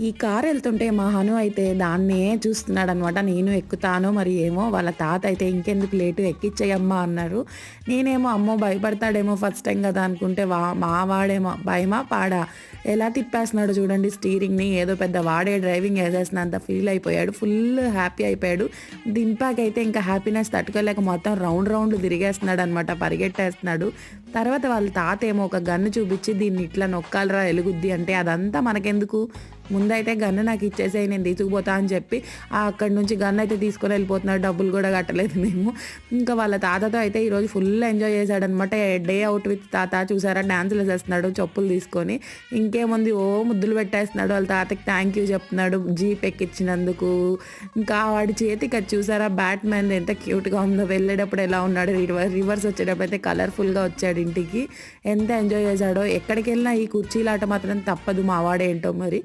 ఈ కారు వెళ్తుంటే మా హను అయితే దాన్నే చూస్తున్నాడు అనమాట నేను ఎక్కుతాను మరి ఏమో వాళ్ళ తాత అయితే ఇంకెందుకు లేటు ఎక్కిచ్చేయమ్మా అన్నారు. నేనేమో అమ్మో భయపడతాడేమో ఫస్ట్ టైం కదా అనుకుంటే వా మా వాడేమో భయమా పాడా? ఎలా తిప్పేస్తున్నాడు చూడండి స్టీరింగ్ని ఏదో పెద్ద వాడే డ్రైవింగ్ వేసేసినంత ఫీల్ అయిపోయాడు. ఫుల్ హ్యాపీ అయిపోయాడు. దింపాకైతే ఇంకా హ్యాపీనెస్ తట్టుకోలేక మొత్తం రౌండ్ రౌండ్ తిరిగేస్తున్నాడు అనమాట పరిగెట్టేస్తున్నాడు. తర్వాత వాళ్ళ తాత ఏమో ఒక గన్ను చూపించి దీన్ని ఇట్లా నొక్కాలరా ఎలుగుద్ది. అంటే అదంతా మనకెందుకు? ముందైతే గన్ను నాకు ఇచ్చేసేయి నేను తీసుకుపోతా అని చెప్పి ఆ అక్కడి నుంచి గన్ను అయితే తీసుకొని వెళ్ళిపోతున్నాడు. డబ్బులు కూడా కట్టలేదు మేము. ఇంకా వాళ్ళ తాతతో అయితే ఈరోజు ఫుల్ ఎంజాయ్ చేశాడనమాట డే అవుట్ విత్ తాత. చూసారా? డ్యాన్సులు చేస్తున్నాడు చెప్పులు తీసుకొని. ఇంకేముంది? ఓ ముద్దులు పెట్టేస్తున్నాడు. వాళ్ళ తాతకి థ్యాంక్ యూ చెప్తున్నాడు. జీప్ ఎక్కించినందుకు ఇంకా వాడి చేతికి అది చూసారా? బ్యాట్ మ్యాన్ ఎంత క్యూట్గా ఉందో. వెళ్ళేటప్పుడు ఎలా ఉన్నాడు? రివర్ రివర్స్ వచ్చేటప్పుడు అయితే కలర్ఫుల్గా వచ్చాడు ఇంటికి. ఎంత ఎంజాయ్ చేశాడో? ఎక్కడికి వెళ్ళినా ఈ కుర్చీలాట మాత్రం తప్పదు మా వాడేంటో మరి.